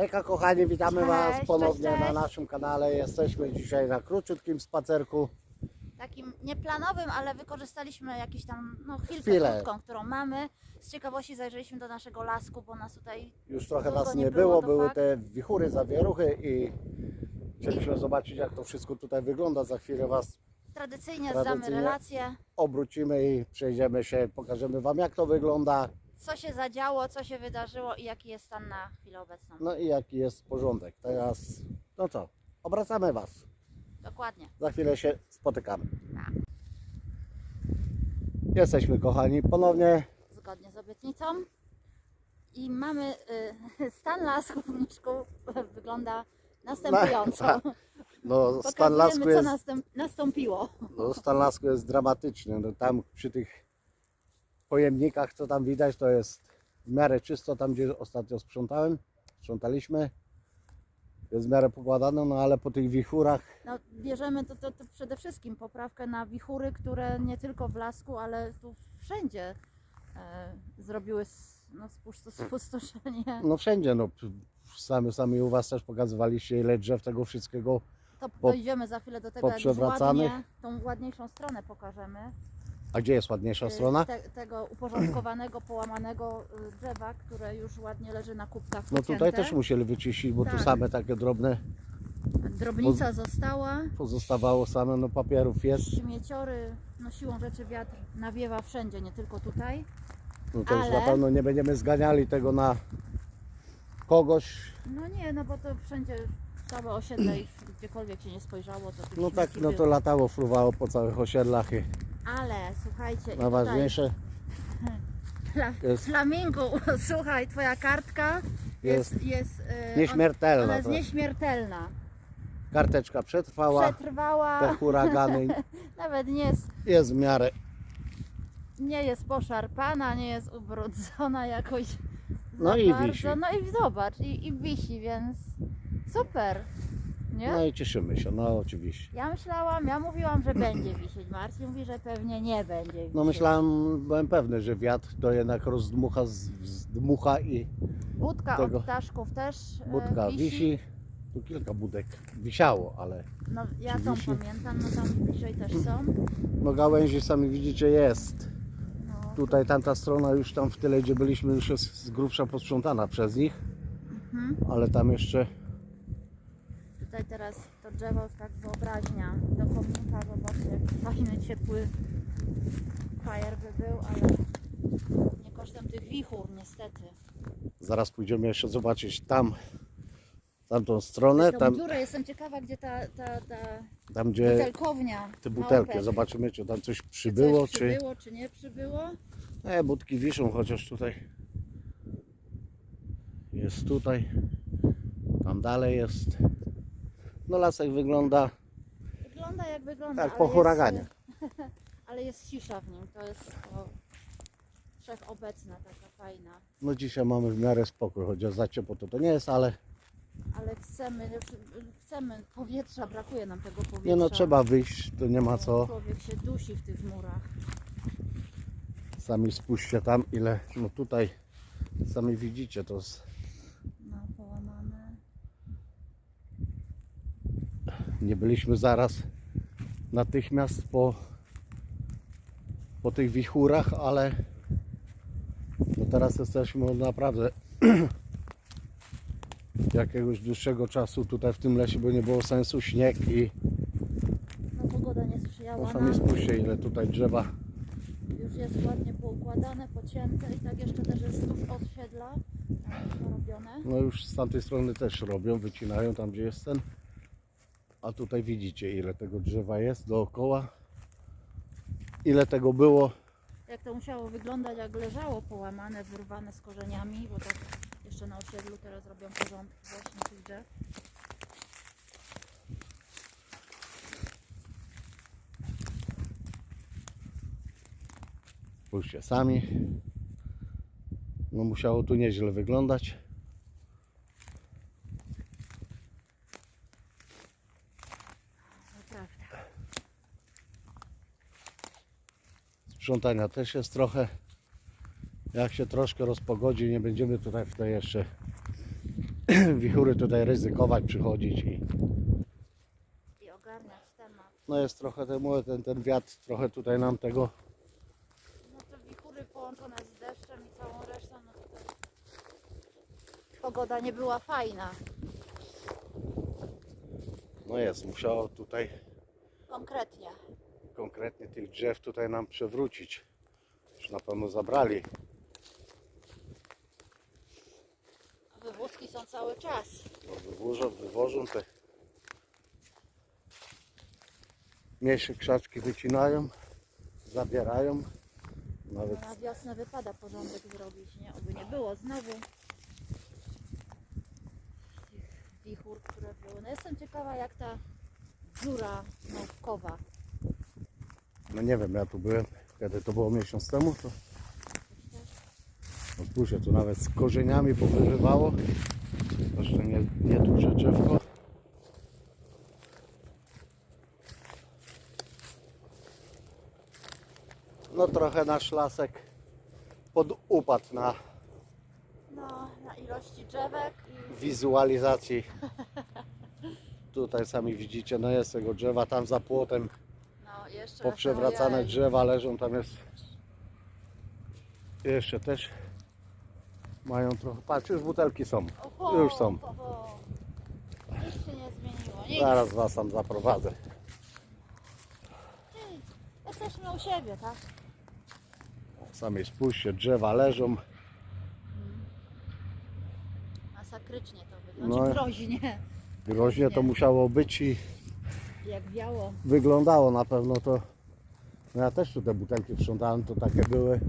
Hejka kochani, witamy Was Cześć, ponownie cześć, na cześć. naszym kanale. Jesteśmy dzisiaj na króciutkim spacerku. Takim nieplanowym, ale wykorzystaliśmy jakieś tam no, chwilkę Chwilę. krótką, którą mamy. Z ciekawości zajrzeliśmy do naszego lasku, bo nas tutaj Już trochę Długo nas nie nie było, było, to były fakt. te wichury, zawieruchy i chcieliśmy zobaczyć jak to wszystko tutaj wygląda. Za chwilę Was tradycyjnie, Tradycyjnie. zdamy relacje, obrócimy i przejdziemy się, pokażemy Wam jak to wygląda, co się zadziało, co się wydarzyło i jaki jest stan na chwilę obecną. no i jaki jest porządek. Teraz, no co, obracamy Was. Dokładnie. Za chwilę się spotykamy. Tak. Jesteśmy kochani ponownie. Zgodnie z obietnicą. I mamy y, stan lasku w Mniszku wygląda następująco. tak. No, stan lasku jest nastąpiło. No, stan lasku jest dramatyczny. No, tam przy tych pojemnikach, co tam widać, to jest w miarę czysto. Tam, gdzie ostatnio sprzątałem, sprzątaliśmy, jest w miarę pokładane, no ale po tych wichurach, No, bierzemy to, to, to przede wszystkim poprawkę na wichury, które nie tylko w lasku, ale tu wszędzie e, zrobiły no, spusto- spustoszenie. no wszędzie, no sami, sami u Was też pokazywaliście, ile drzew tego wszystkiego. To po- dojdziemy za chwilę do tego, jak ładnie, tą ładniejszą stronę pokażemy. A gdzie jest ładniejsza E, strona? Te, tego uporządkowanego, połamanego e, drzewa, które już ładnie leży na kubkach No tutaj pocięte. też musieli wyczyścić, bo tu Tak. same takie drobne Drobnica została. pozostawało, same no papierów jest. Śmieciory, no siłą rzeczy wiatr nawiewa wszędzie, nie tylko tutaj. No to już Ale- na pewno nie będziemy zganiali tego na kogoś, No nie, no bo to wszędzie całe osiedle i gdziekolwiek się nie spojrzało, to No tak, śmieci no to latało, fruwało po całych osiedlach i Ale słuchajcie, i najważniejsze tutaj fla, jest- flamingu, słuchaj, twoja kartka jest jest, jest e, nieśmiertelna. Ona jest to nieśmiertelna. Karteczka przetrwała, te Przetrwała, huragany nawet nie jest, jest w miarę. nie jest poszarpana, nie jest ubrudzona jakoś No i bardzo. wisi. No i zobacz, i, i wisi, więc super. Nie? No i cieszymy się, no oczywiście. Ja myślałam, ja mówiłam, że będzie wisieć. Marcin mówi, że pewnie nie będzie wisieć. No myślałem, byłem pewny, że wiatr to jednak rozdmucha, z- zdmucha i Budka tego- od ptaszków też e, budka wisi. wisi. Tu kilka budek wisiało, ale No, ja Czy tą wisi? pamiętam, no tam bliżej też są. no gałęzi sami widzicie jest. No, Tutaj tamta strona już tam w tyle, gdzie byliśmy, już jest z grubsza posprzątana przez nich, mhm. ale tam jeszcze Tutaj teraz to drzewo jest tak wyobraźnia do kominka, zobaczcie, jaki fajny, ciepły fajer by był, ale nie kosztem tych wichur niestety. Zaraz pójdziemy jeszcze zobaczyć tam, tamtą stronę, Tą tam, dziurę, jestem ciekawa, gdzie ta, ta, ta tam gdzie butelkownia. te małpek. butelki, zobaczymy czy tam coś Czy przybyło, coś czy... przybyło, czy nie przybyło. E, budki wiszą, chociaż tutaj jest tutaj, tam dalej jest. No lasek wygląda Wygląda jak wygląda. ale po jest, huraganie. Ale jest cisza w nim, to jest o, wszechobecna, taka fajna. No dzisiaj mamy w miarę spokój, chociaż za ciepło to to nie jest, ale Ale chcemy, chcemy powietrza, brakuje nam tego powietrza. nie no trzeba wyjść, to nie ma co. Człowiek się dusi w tych murach. Sami spójrzcie tam ile, no tutaj sami widzicie to jest, No, połamane. Nie byliśmy zaraz natychmiast po, po tych wichurach, ale no teraz jesteśmy od naprawdę jakiegoś dłuższego czasu tutaj w tym lesie, bo nie było sensu, śnieg i No, pogoda nie sprzyjała sami nam. spójrzcie ile tutaj drzewa Już jest ładnie poukładane, pocięte i tak jeszcze też jest tuż osiedla robione. No już z tamtej strony też robią, wycinają tam gdzie jest ten. A tutaj widzicie ile tego drzewa jest dookoła. Ile tego było. Jak to musiało wyglądać, jak leżało połamane, wyrwane z korzeniami, bo tak jeszcze na osiedlu teraz robią porządki właśnie tych drzew. Spójrzcie sami. No musiało tu nieźle wyglądać. To prawda. Sprzątania też jest trochę. Jak się troszkę rozpogodzi, nie będziemy tutaj w to jeszcze wichury tutaj ryzykować, przychodzić i I ogarniać temat. no jest trochę temu, ten, ten wiatr trochę tutaj nam tego No to wichury połączone z deszczem i całą resztą, no to też pogoda nie była fajna. no jest, musiało tutaj Konkretnie. Konkretnie tych drzew tutaj nam przewrócić. Już na pewno zabrali. Wywózki są cały czas. No, wywożą, wywożą te mniejsze krzaczki wycinają, zabierają. Nawet No na wiosnę wypada porządek zrobić, nie? Oby nie było znowu tych wichur, które były. No jestem ciekawa jak ta dziura małpkowa. No nie wiem, ja tu byłem, kiedy to było miesiąc temu, to no spójrzcie, tu nawet z korzeniami powyrywało. Jeszcze nie, nie duże drzewko. No trochę nasz lasek podupadł na No, na ilości drzewek i wizualizacji. Tutaj sami widzicie, no jest tego drzewa, tam za płotem no poprzewracane drzewa leżą, tam jest jeszcze też mają trochę, patrz już butelki są, już są. oho. Nic się nie zmieniło. Nic. zaraz was tam zaprowadzę. Jesteśmy u siebie, tak? Sami spójrzcie, drzewa leżą, Masakrycznie to wygląda. No. Groźnie. groźnie to musiało być i Jak wiało. wyglądało na pewno to, no ja też tu te butelki sprzątałem, to takie były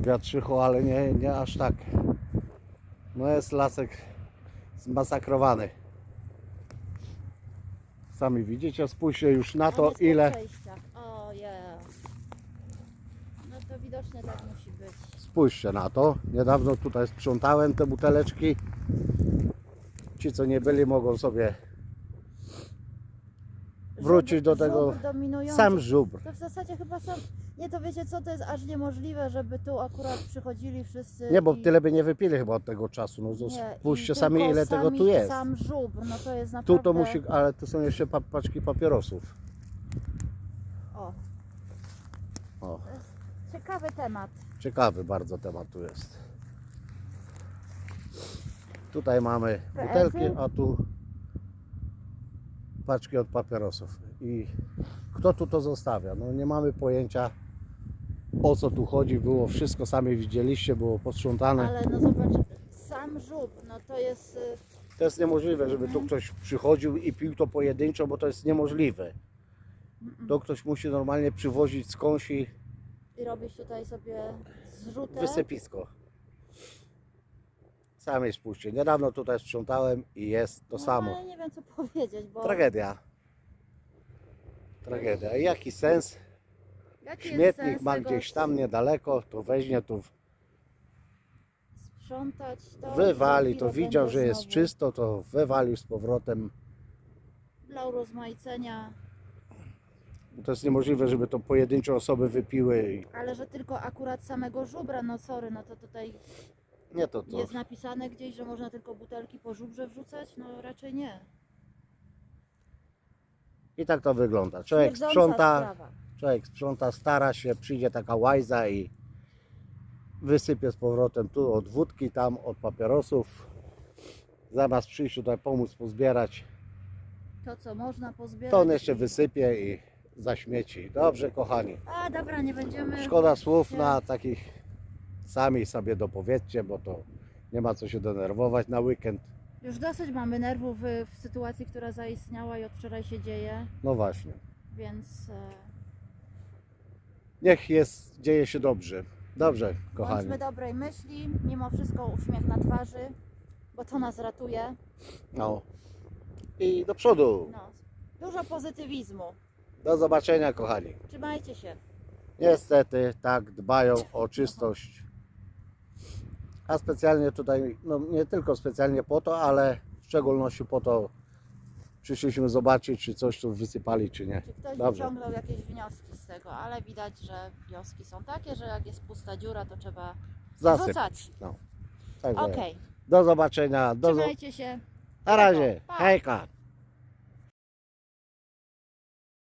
wiatrzycho, ale nie, nie aż tak. No jest lasek zmasakrowany. Sami widzicie, spójrzcie już na to jest po ile, przejściach. O yeah. No to widocznie tak musi być. spójrzcie na to, niedawno tutaj sprzątałem te buteleczki. Ci co nie byli mogą sobie wrócić do tego, żubr dominujący. sam żubr. To w zasadzie chyba sam. Nie to wiecie co, to jest aż niemożliwe, żeby tu akurat przychodzili wszyscy. Nie, bo i- tyle by nie wypili chyba od tego czasu. No Nie, spójrzcie sami tylko ile tego sami- tu jest. Sam żubr, no to jest Tu naprawdę. to musi, ale tu są jeszcze pa, paczki papierosów. O, O, ciekawy temat. ciekawy bardzo temat tu jest. Tutaj mamy butelki, a tu paczki od papierosów. I kto tu to zostawia? No nie mamy pojęcia o co tu chodzi. Było wszystko, sami widzieliście, było posprzątane. Ale no zobacz, sam żubr, no to jest. y, To jest niemożliwe, żeby tu ktoś przychodził i pił to pojedynczo, bo to jest niemożliwe. To ktoś musi normalnie przywozić skądś i I robisz tutaj sobie zrzutę. wysypisko. Sami spójrzcie, niedawno tutaj sprzątałem i jest to no, samo. Nie wiem co powiedzieć, bo. Tragedia. Tragedia. I jaki sens? jaki jest Śmietnik sens ma tego gdzieś tam niedaleko, to weźmie, to Sprzątać to. wywali, to widział, że jest znowu czysto, to wywalił z powrotem. Dla urozmaicenia, To jest niemożliwe, żeby to pojedyncze osoby wypiły. i- ale że tylko akurat samego żubra, no sorry, no to tutaj Nie to to. jest napisane gdzieś, że można tylko butelki po żubrze wrzucać? No raczej nie. I tak to wygląda. Człowiek Śmierdząca sprząta, sprawa. człowiek sprząta, stara się, przyjdzie taka łajza i wysypie z powrotem tu od wódki, tam od papierosów. Zamiast przyjść tutaj pomóc pozbierać, To co można pozbierać. to on jeszcze i- wysypie i zaśmieci. Dobrze, kochani. A dobra, nie będziemy. Szkoda słów na takich sami sobie dopowiedzcie, bo to nie ma co się denerwować na weekend. Już dosyć mamy nerwów w, w sytuacji, która zaistniała i od wczoraj się dzieje, No właśnie. więc e, Niech jest, dzieje się dobrze. Dobrze, kochani. bądźmy dobrej myśli, mimo wszystko uśmiech na twarzy, bo to nas ratuje. No. I do przodu. No, dużo pozytywizmu. Do zobaczenia, kochani. Trzymajcie się. Niestety tak dbają o czystość. A specjalnie tutaj, no nie tylko specjalnie po to, ale w szczególności po to przyszliśmy zobaczyć, czy coś tu wysypali, czy nie. Czy ktoś Dobrze. wyciągnął jakieś wnioski z tego, ale widać, że wnioski są takie, że jak jest pusta dziura, to trzeba Zasyp. rzucać. Także Okej, Do zobaczenia. Do zo- Trzymajcie się. Na razie. Hejka.